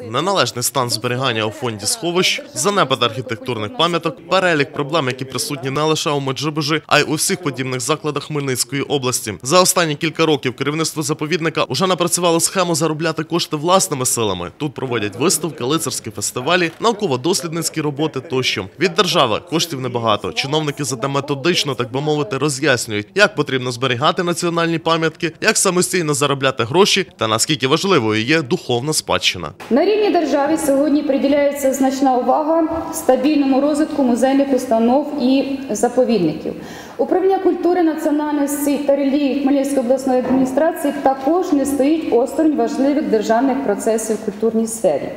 Неналежний стан зберігання у фонді сховищ, занепад архітектурних пам'яток, перелік проблем, які присутні не лише у Меджибужі, а й у всіх подібних закладах Хмельницької області. За останні кілька років керівництво заповідника уже напрацювало схему заробляти кошти власними силами. Тут проводять виставки, лицарські фестивалі, науково-дослідницькі роботи тощо. Від держави коштів небагато. Чиновники зате методично, так би мовити, роз'яснюють, як потрібно зберігати національні пам'ятки, як самостійно заробляти гроші та наскільки важливою є духовна спадщина. Рівні держави сьогодні приділяється значна увага стабільному розвитку музейних установ і заповідників. Управління культури, національності та релігії Хмельницької обласної адміністрації також не стоїть осторонь важливих державних процесів в культурній сфері.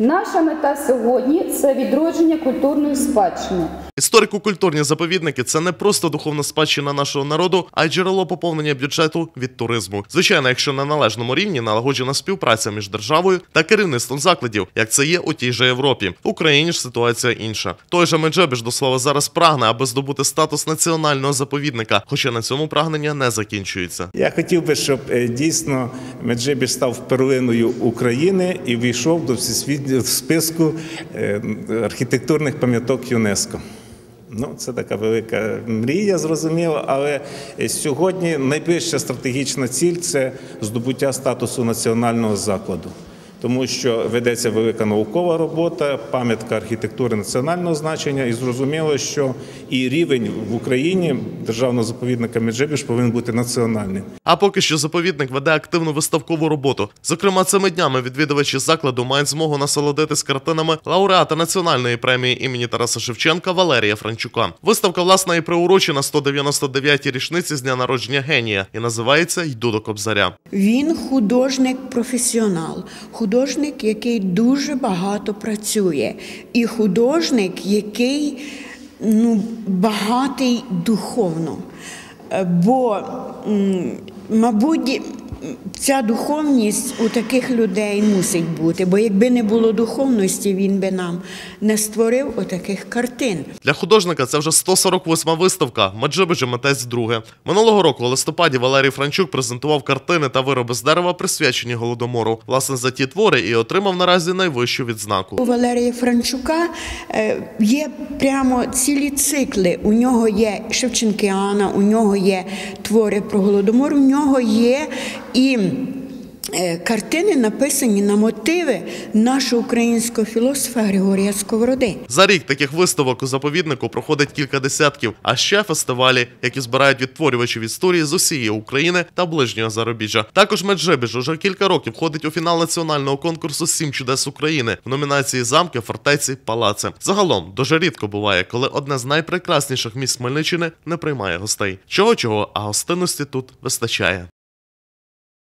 Наша мета сьогодні це відродження культурної спадщини. Історико-культурні заповідники це не просто духовна спадщина нашого народу, а й джерело поповнення бюджету від туризму. Звичайно, якщо на належному рівні налагоджена співпраця між державою та керівництвом закладів, як це є у тій же Європі. В Україні ж ситуація інша. Той же Меджебіж до слова зараз прагне, аби здобути статус національного заповідника, хоча на цьому прагнення не закінчується. Я хотів би, щоб е, дійсно Меджибіж став перлиною України і війшов до всесвітнього списку е, архітектурних пам'яток ЮНЕСКО. Ну, це така велика мрія, зрозуміло, але е, сьогодні найближча стратегічна ціль це здобуття статусу національного закладу. Тому що ведеться велика наукова робота, пам'ятка архітектури національного значення, і зрозуміло, що і рівень в Україні державного заповідника Меджибіж повинен бути національним. А поки що заповідник веде активну виставкову роботу. Зокрема, цими днями відвідувачі закладу мають змогу насолодитись картинами лауреата національної премії імені Тараса Шевченка Валерія Франчука. Виставка власне і приурочена 199-й річниці з дня народження генія і називається Йду до Кобзаря. Він художник-професіонал, художник, який дуже багато працює, і художник, який ну, багатий духовно. Е, Бо, мабуть, ця духовність у таких людей мусить бути, бо якби не було духовності, він би нам не створив отаких картин. Для художника це вже 148-ма виставка. Меджибиджі митець друге. Минулого року у листопаді Валерій Франчук презентував картини та вироби з дерева, присвячені голодомору. Власне за ті твори і отримав наразі найвищу відзнаку. У Валерія Франчука е, є прямо цілі цикли. У нього є Шевченкіана, у нього є твори про голодомор, у нього є і е, картини, написані на мотиви нашого українського філософа Григорія Сковороди. За рік таких виставок у заповіднику проходить кілька десятків, а ще фестивалі, які збирають відтворювачів історії з усієї України та ближнього зарубіжжя. Також Меджибіж уже кілька років входить у фінал національного конкурсу Сім чудес України в номінації замки, фортеці, палаци. Загалом дуже рідко буває, коли одне з найпрекрасніших місць Хмельниччини не приймає гостей. Чого чого, а гостинності тут вистачає.